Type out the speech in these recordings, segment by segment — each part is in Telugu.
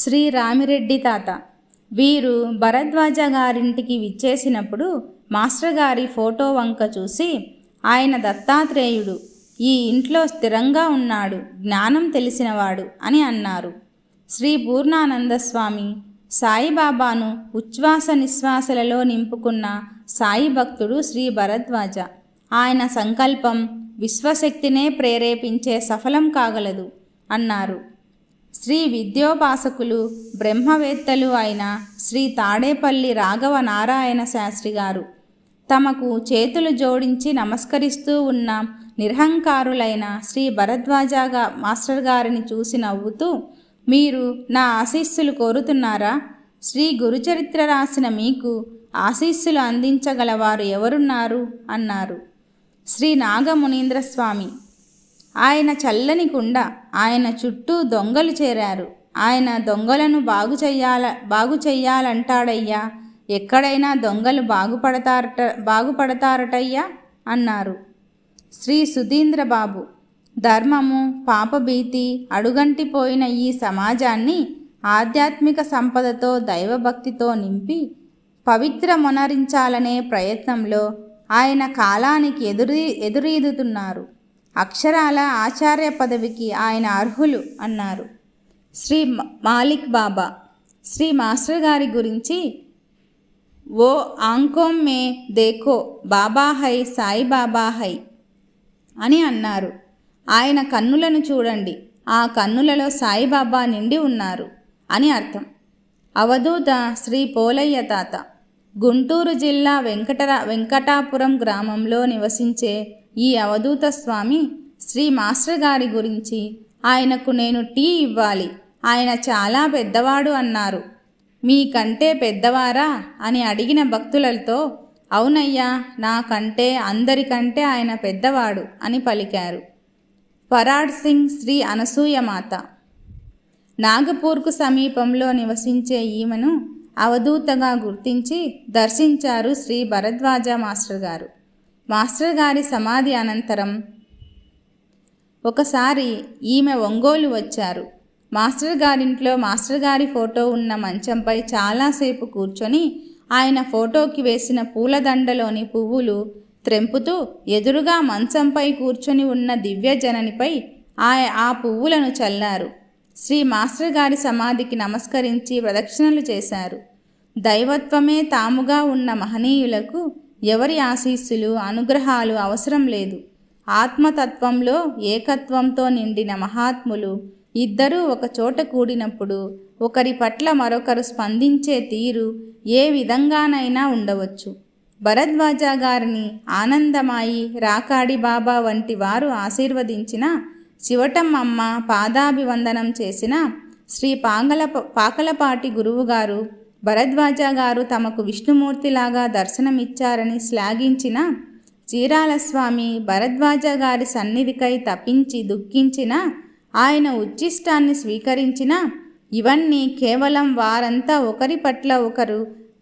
శ్రీ రామిరెడ్డి తాత. వీరు భరద్వాజ గారింటికి విచ్చేసినప్పుడు మాస్టర్ గారి ఫోటో వంక చూసి ఆయన దత్తాత్రేయుడు ఈ ఇంట్లో స్థిరంగా ఉన్నాడు జ్ఞానం తెలిసినవాడు అని అన్నారు. శ్రీ పూర్ణానంద స్వామి సాయిబాబాను ఉచ్ఛ్వాస నిశ్వాసలలో నింపుకున్న సాయి భక్తుడు శ్రీ భరద్వాజ. ఆయన సంకల్పం విశ్వశక్తినే ప్రేరేపించే సఫలం కాగలదు అన్నారు. శ్రీ విద్యోపాసకులు బ్రహ్మవేత్తలు అయిన శ్రీ తాడేపల్లి రాఘవ నారాయణ శాస్త్రి గారు తమకు చేతులు జోడించి నమస్కరిస్తూ ఉన్న నిరహంకారులైన శ్రీ భరద్వాజగా మాస్టర్ గారిని చూసి నవ్వుతూ మీరు నా ఆశీస్సులు కోరుతున్నారా? శ్రీ గురుచరిత్ర రాసిన మీకు ఆశీస్సులు అందించగలవారు ఎవరున్నారు అన్నారు. శ్రీ నాగమునీంద్ర స్వామి ఆయన చల్లని కుండ ఆయన చుట్టూ దొంగలు చేరారు. ఆయన దొంగలను బాగు చెయ్యాల బాగు చెయ్యాలంటాడయ్యా. ఎక్కడైనా దొంగలు బాగుపడతారట బాగుపడతారటయ్యా అన్నారు. శ్రీ సుధీంద్ర బాబు ధర్మము పాపభీతి అడుగంటిపోయిన ఈ సమాజాన్ని ఆధ్యాత్మిక సంపదతో దైవభక్తితో నింపి పవిత్ర మొనరించాలనే ప్రయత్నంలో ఆయన కాలానికి ఎదురీ ఎదురీదుతున్నారు. అక్షరాల ఆచార్య పదవికి ఆయన అర్హులు అన్నారు. శ్రీ మాలిక్ బాబా శ్రీ మాస్టర్ గారి గురించి ఓ ఆంకోం మే దేఖో బాబా హై సాయి బాబా హై అని అన్నారు. ఆయన కన్నులను చూడండి ఆ కన్నులలో సాయిబాబా నిండి ఉన్నారు అని అర్థం. అవధూత శ్రీ పోలయ్య తాత గుంటూరు జిల్లా వెంకటరా వెంకటాపురం గ్రామంలో నివసించే ఈ అవధూత స్వామి శ్రీ మాస్టర్ గారి గురించి ఆయనకు నేను టీ ఇవ్వాలి. ఆయన చాలా పెద్దవాడు అన్నారు. మీకంటే పెద్దవారా? అని అడిగిన భక్తులతో అవునయ్యా నాకంటే అందరికంటే ఆయన పెద్దవాడు అని పలికారు. పరాడ్ సింగ్ శ్రీ అనసూయమాత నాగపూర్కు సమీపంలో నివసించే ఈమెను అవధూతగా గుర్తించి దర్శించారు శ్రీ భరద్వాజ మాస్టర్ గారు. మాస్టర్ గారి సమాధి అనంతరం ఒకసారి ఈమె ఒంగోలు వచ్చారు. మాస్టర్ గారింట్లో మాస్టర్ గారి ఫోటో ఉన్న మంచంపై చాలాసేపు కూర్చొని ఆయన ఫోటోకి వేసిన పూలదండలోని పువ్వులు త్రెంపుతూ ఎదురుగా మంచంపై కూర్చొని ఉన్న దివ్యజననిపై ఆ ఆ పువ్వులను చల్లారు. శ్రీ మాస్టర్ గారి సమాధికి నమస్కరించి ప్రదక్షిణలు చేశారు. దైవత్వమే తాముగా ఉన్న మహనీయులకు ఎవరి ఆశీస్సులు అనుగ్రహాలు అవసరం లేదు. ఆత్మతత్వంలో ఏకత్వంతో నిండిన మహాత్ములు ఇద్దరూ ఒక చోట కూడినప్పుడు ఒకరి పట్ల మరొకరు స్పందించే తీరు ఏ విధంగానైనా ఉండవచ్చు. భరద్వాజ గారిని ఆనందమాయి రాకాడి బాబా వంటి వారు ఆశీర్వదించిన శివటమ్మమ్మ పాదాభివందనం చేసిన శ్రీ పాంగల పాకలపాటి గురువుగారు భరద్వాజ గారు తమకు విష్ణుమూర్తిలాగా దర్శనమిచ్చారని శ్లాఘించిన చీరాల స్వామి భరద్వాజ గారి సన్నిధికై తప్పించి దుఃఖించిన ఆయన ఉచ్చిష్టాన్ని స్వీకరించిన ఇవన్నీ కేవలం వారంతా ఒకరి పట్ల ఒకరు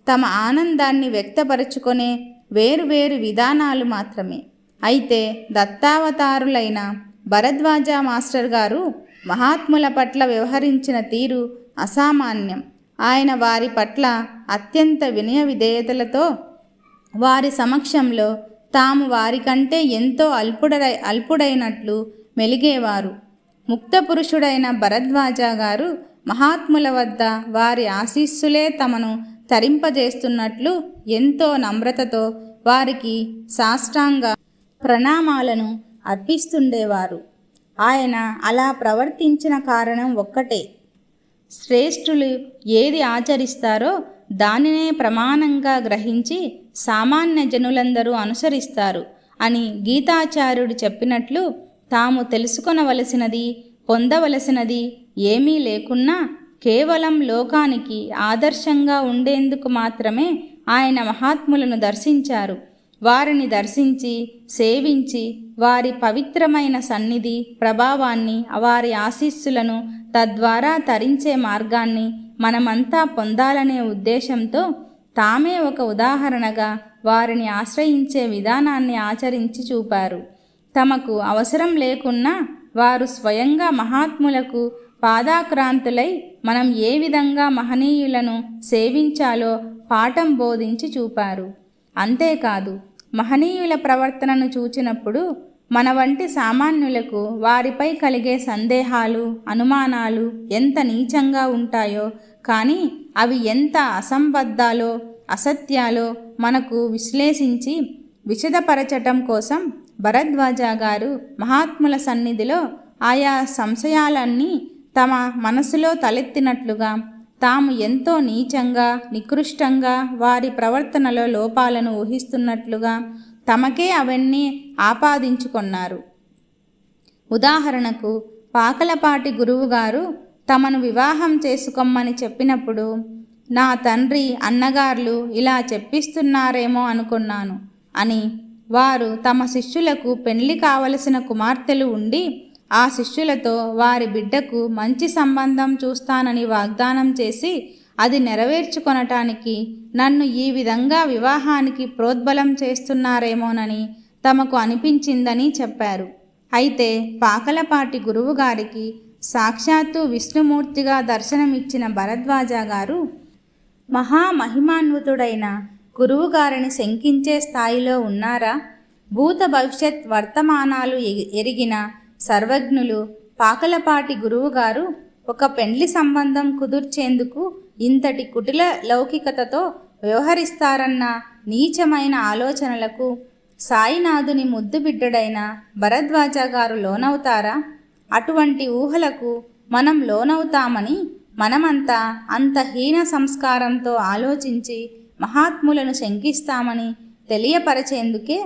తమ ఆనందాన్ని వ్యక్తపరచుకునే వేరువేరు విధానాలు మాత్రమే. అయితే దత్తావతారులైన భరద్వాజ మాస్టర్ గారు మహాత్ముల పట్ల వ్యవహరించిన తీరు అసామాన్యం. ఆయన వారి పట్ల అత్యంత వినయ విధేయతలతో వారి సమక్షంలో తాము వారికంటే ఎంతో అల్పుడై అల్పుడైనట్లు మెలిగేవారు. ముక్త పురుషుడైన భరద్వాజ గారు మహాత్ముల వద్ద వారి ఆశీస్సులే తమను తరింపజేస్తున్నట్లు ఎంతో నమ్రతతో వారికి సాష్టాంగ ప్రణామాలను అర్పిస్తుండేవారు. ఆయన అలా ప్రవర్తించిన కారణం ఒక్కటే. శ్రేష్ఠులు ఏది ఆచరిస్తారో దానినే ప్రమాణంగా గ్రహించి సామాన్య జనులందరూ అనుసరిస్తారు అని గీతాచార్యుడు చెప్పినట్లు తాము తెలుసుకొనవలసినది పొందవలసినది ఏమీ లేకున్నా కేవలం లోకానికి ఆదర్శంగా ఉండేందుకు మాత్రమే ఆయన మహాత్ములను దర్శించారు. వారిని దర్శించి సేవించి వారి పవిత్రమైన సన్నిధి ప్రభావాన్ని వారి ఆశీస్సులను తద్వారా తరించే మార్గాన్ని మనమంతా పొందాలనే ఉద్దేశంతో తామే ఒక ఉదాహరణగా వారిని ఆశ్రయించే విధానాన్ని ఆచరించి చూపారు. తమకు అవసరం లేకున్నా వారు స్వయంగా మహాత్ములకు పాదాక్రాంతులై మనం ఏ విధంగా మహనీయులను సేవించాలో పాఠం బోధించి చూపారు. అంతేకాదు మహనీయుల ప్రవర్తనను చూచినప్పుడు మన వంటి సామాన్యులకు వారిపై కలిగే సందేహాలు అనుమానాలు ఎంత నీచంగా ఉంటాయో కానీ అవి ఎంత అసంబద్ధాలో అసత్యాలో మనకు విశ్లేషించి విశదపరచటం కోసం భరద్వాజ గారు మహాత్ముల సన్నిధిలో ఆయా సంశయాలన్నీ తమ మనసులో తలెత్తినట్లుగా తాము ఎంతో నీచంగా నికృష్టంగా వారి ప్రవర్తనలో లోపాలను ఊహిస్తున్నట్లుగా తమకే అవన్నీ ఆపాదించుకొన్నారు. ఉదాహరణకు పాకలపాటి గురువుగారు తమను వివాహం చేసుకోమని చెప్పినప్పుడు నా తండ్రి అన్నగారులు ఇలా చెప్పిస్తున్నారేమో అనుకున్నాను అని వారు తమ శిష్యులకు పెళ్ళి కావలసిన కుమార్తెలు ఉండి ఆ శిష్యులతో వారి బిడ్డకు మంచి సంబంధం చూస్తానని వాగ్దానం చేసి అది నెరవేర్చుకొనటానికి నన్ను ఈ విధంగా వివాహానికి ప్రోద్బలం చేస్తున్నారేమోనని తమకు అనిపించిందని చెప్పారు. అయితే పాకలపాటి గురువుగారికి సాక్షాత్తు విష్ణుమూర్తిగా దర్శనమిచ్చిన భరద్వాజ గారు మహామహిమాన్వితుడైన గురువుగారిని శంకించే స్థాయిలో ఉన్నారా? భూత భవిష్యత్ వర్తమానాలు ఎరిగిన సర్వజ్ఞులు పాకలపాటి గురువుగారు ఒక పెండ్లి సంబంధం కుదుర్చేందుకు ఇంతటి కుటిల లౌకికతతో వ్యవహరిస్తారన్న నీచమైన ఆలోచనలకు సాయినాథుని ముద్దుబిడ్డడైన భరద్వాజ గారు లోనవుతారా? అటువంటి ఊహలకు మనం లోనవుతామని మనమంతా అంత హీన సంస్కారంతో ఆలోచించి మహాత్ములను శంకిస్తామని తెలియపరచేందుకే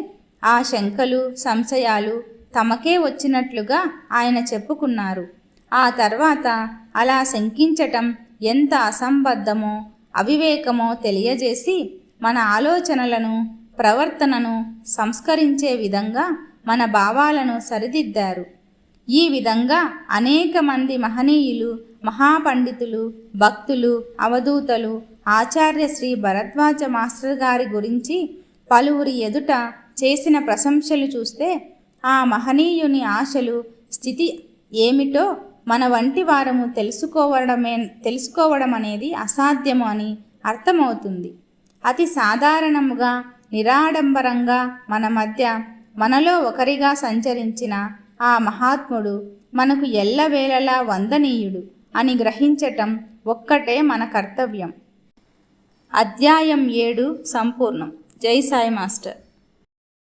ఆ శంకలు సంశయాలు తమకే వచ్చినట్లుగా ఆయన చెప్పుకున్నారు. ఆ తర్వాత అలా శంకించటం ఎంత అసంబద్ధమో అవివేకమో తెలియజేసి మన ఆలోచనలను ప్రవర్తనను సంస్కరించే విధంగా మన భావాలను సరిదిద్దారు. ఈ విధంగా అనేక మంది మహనీయులు మహాపండితులు భక్తులు అవధూతలు ఆచార్య శ్రీ భరద్వాజ మాస్టర్ గారి గురించి పలువురి ఎదుట చేసిన ప్రశంసలు చూస్తే ఆ మహనీయుని ఆశలు స్థితి ఏమిటో మన వంటి వారము తెలుసుకోవడమే తెలుసుకోవడం అనేది అసాధ్యము అని అర్థమవుతుంది. అతి సాధారణముగా నిరాడంబరంగా మన మధ్య మనలో ఒకరిగా సంచరించిన ఆ మహాత్ముడు మనకు ఎల్లవేళలా వందనీయుడు అని గ్రహించటం ఒక్కటే మన కర్తవ్యం. అధ్యాయం ఏడు సంపూర్ణం. జై సాయి మాస్టర్.